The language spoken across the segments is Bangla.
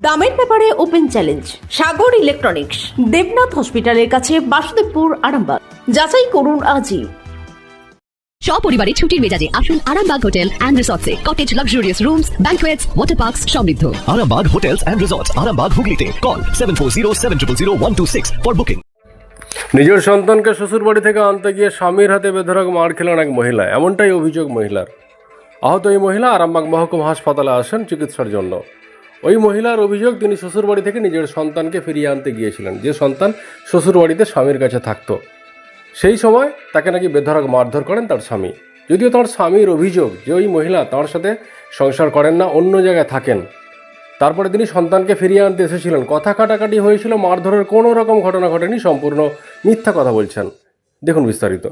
দামের ব্যাপারে open challenge Sagar electronics Debnath হসপিটালের কাছে বাসুদেবপুর আরামবাগ। যাচাই করুন আজই। সপরিবারে ছুটির মেজাজে আসুন Arambagh hotel and রিসর্টসে। Cottage luxurious rooms banquets water parks সমৃদ্ধ। Arambag Hotels and Resorts, Arambag Hooghly Call 740 for booking. নিজের সন্তানকে শ্বশুরবাড়ি থেকে আনতে গিয়ে স্বামীর হাতে বেধরক মার খেলেন এক মহিলা। এমনটাই অভিযোগ মহিলার। আহত এই মহিলা আরামবাগ মহকুমা হাসপাতালে আসেন চিকিৎসার জন্য। ওই মহিলার অভিযোগ, তিনি শ্বশুরবাড়ি থেকে নিজের সন্তানকে ফিরিয়ে আনতে গিয়েছিলেন। যে সন্তান শ্বশুরবাড়িতে স্বামীর কাছে থাকতো। সেই সময় তাকে নাকি বেধরক মারধর করেন তার স্বামী। যদিও তার স্বামীর অভিযোগ যে ওই মহিলা তার সাথে সংসার করেন না, অন্য জায়গায় থাকেন। তারপরে তিনি সন্তানকে ফিরিয়ে আনতে এসেছিলেন। কথা কাটাকাটি হয়েছিল, মারধরের কোনো রকম ঘটনা ঘটেনি, সম্পূর্ণ মিথ্যা কথা বলছেন। দেখুন বিস্তারিত।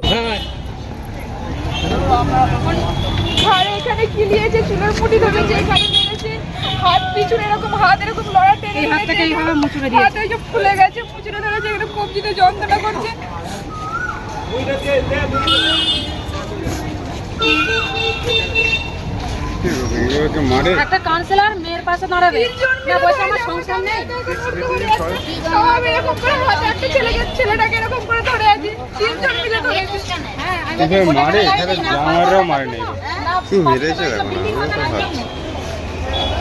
হাত পিছনে এরকম হাত এরকম লড়া টেনে এই হাতটাকে এইভাবে মুচড়ে দিয়েছে। হাতে যে ফুলে গেছে মুচড়ে ধরেছে কবজিতে যন্ত্রণা করছে। একটা কাউন্সিলর মেয়ের পাশে দাঁড়াবে। না বলছে আমার সংসার নেই। সব এরকম করে হাতে একটা ছেলেকে ছেলেটাকে এরকম করে ধরে আছি। তিনজন মিলে হ্যাঁ মারে? এখানে মারে নেই। কি মেরেছে এখন আমি তো ভাবছি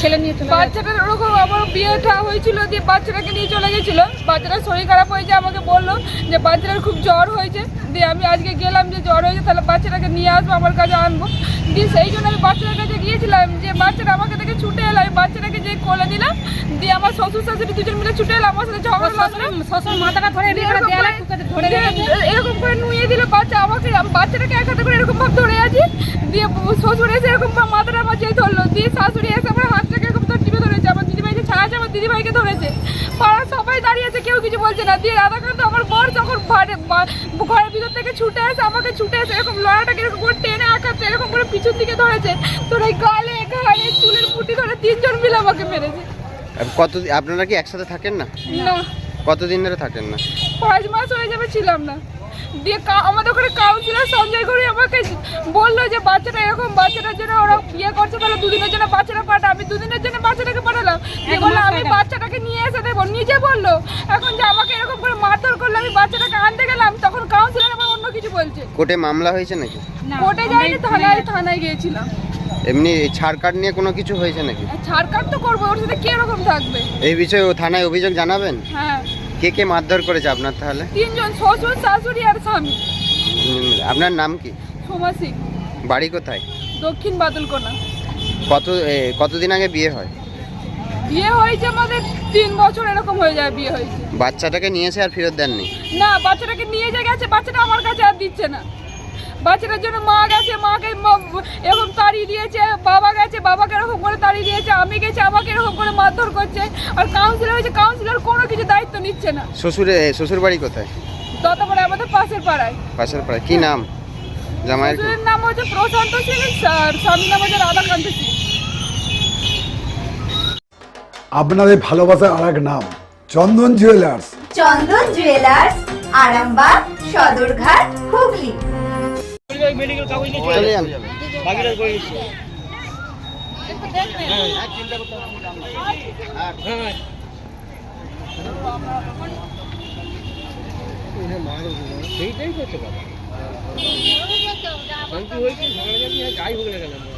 ছেলে নিয়ে চলে বাচ্চাটার ওরকম আমার বিয়েটা হয়েছিল দিয়ে বাচ্চাটাকে নিয়ে চলে গেছিল। বাচ্চাটার শরীর খারাপ হয়েছে আমাকে বলল যে বাচ্চাটার খুব জ্বর হয়েছে। দিয়ে আমি আজকে গেলাম যে জ্বর হয়েছে তাহলে বাচ্চাটাকে নিয়ে আসব আমার কাছে আনব। দিয়ে সেই জন্য আমি বাচ্চাটার কাছে গিয়েছিলাম যে বাচ্চাটা আমাকে দেখে ছুটে এলো আমি বাচ্চাটাকে যে কোলে দিলাম দিয়ে আমার শ্বশুর শাশুড়ি দুজন মিলে ছুটে এলো আমার সাথে ঝগড়া লাগল। শ্বশুর মাথাটা ধরে এরকম করে- ধরে দিয়ে এরকম করে নুয়ে দিল বাচ্চা আমাকে বাচ্চাটাকে এক হাতে করে এরকম ভাবে ধরে আছি। দিয়ে শ্বশুর এসে এরকম মাথাটা আমার যেই ধরলো। দিয়ে শাশুড়ি এসে আমার হাতটাকে এরকম ধরে টিপে ধরেছে আমার দিদিভাইকে ছাড়া আছে আমার দিদিভাইকে ধরেছে। পাড়ার সবাই দাঁড়িয়ে আছে কেউ কিছু বলছে না। দিয়ে রাধাকান্ত আমার বর যখন ঘরের ভিতর থেকে ছুটে এসে আমাকে ছুটে এসে এরকম লড়াটাকে এরকম করে টেনে আঁকাচ্ছে এরকম করে পিছন দিকে ধরেছে তোর এই গালে ঘাড়ে চুলের মুঠি ধরে তিনজন মিলে আমাকে মেরেছে। কত আপনারা কি একসাথে থাকেন না? না। কতদিন ধরে থাকেন না? পাঁচ মাস হয়ে যাবে ছিলাম না। দিয়ে কা- আমাদের ওখানে কাউন্সিলর সঞ্জয় ঘড়ি আমাকে বলল যে বাচ্চাটা এরকম বাচ্চাটার জন্য ওরা বিয়ে করছে তাহলে দুদিনের জন্য বাচ্চাটা পাঠা আমি দুদিনের জন্য বাচ্চাটাকে পাঠালাম। দিয়ে বলল আমি বাচ্চাটাকে নিয়ে এসে দেবো। নিজে বলল এখন যে আমাকে এরকম করে মারধর করল আমি বাচ্চাটাকে আনতে গেলাম তখন কাউন্সিলর আমার অন্য কিছু বলছে। কোর্টে মামলা হয়েছে নাকি? কোর্টে যাইনি থানায় থানায় গিয়েছিলাম। এমনি ছাড় কার্ড নিয়ে কোনো কিছু হয়েছে নাকি? ছাড়কাট তো করব ওর সাথে কি এরকম থাকবে? এই বিষয়ে ও থানায় অভিযোগ জানাবেন? হ্যাঁ। কে কে মারধর করেছে আপনার তাহলে? তিনজন শ্বশুর শাশুড়ি আর স্বামী। উম, আপনার নাম কি? সোমা সিং। বাড়ি কোথায়? দক্ষিণ বাদলকোনা। কত এ, কতদিন আগে বিয়ে হয়? বিয়ে হয়েছে আমাদের তিন বছর এরকম হয়ে যায় বিয়ে হয়েছে। বাচ্চাটাকে নিয়ে এসে আর ফেরত দেননি? না বাচ্চাটাকে নিয়ে যে গেছে বাচ্চাটা আমার কাছে আর দিচ্ছে না। বাচ্চাটার জন্য মা গেছে মাকে মা- এরকম তাড়িয়ে দিয়েছে বাবা গেছে বাবাকে এরকম করে তাড়িয়ে দিয়েছে আমি গেছি আমাকে এরকম করে মারধর করছে আর কাউন্সিলর হয়েছে কাউন্সিলর কোনো কিছু দায়িত্ব নিচ্ছে না। শ্বশুরে শ্বশুর বাড়ি কোথায়? ততপরে আমাদের পাশের পাড়ায়। পাশের পাড়ায়। কি নাম? জামাইয়ের কি? শ্বশুরের নাম হচ্ছে প্রশান্ত সিং আর স্বামীর নাম হচ্ছে রাধাকান্ত সিং আপনাদের ভালোবাসার আর এক নাম Chandan jewellers Chandan jewellers Arambag Sadarghat Hooghly. Medical কাগজ নিয়ে চলে যান সেইটাই করছে বাবা হয়েছে যাই হোক না কেন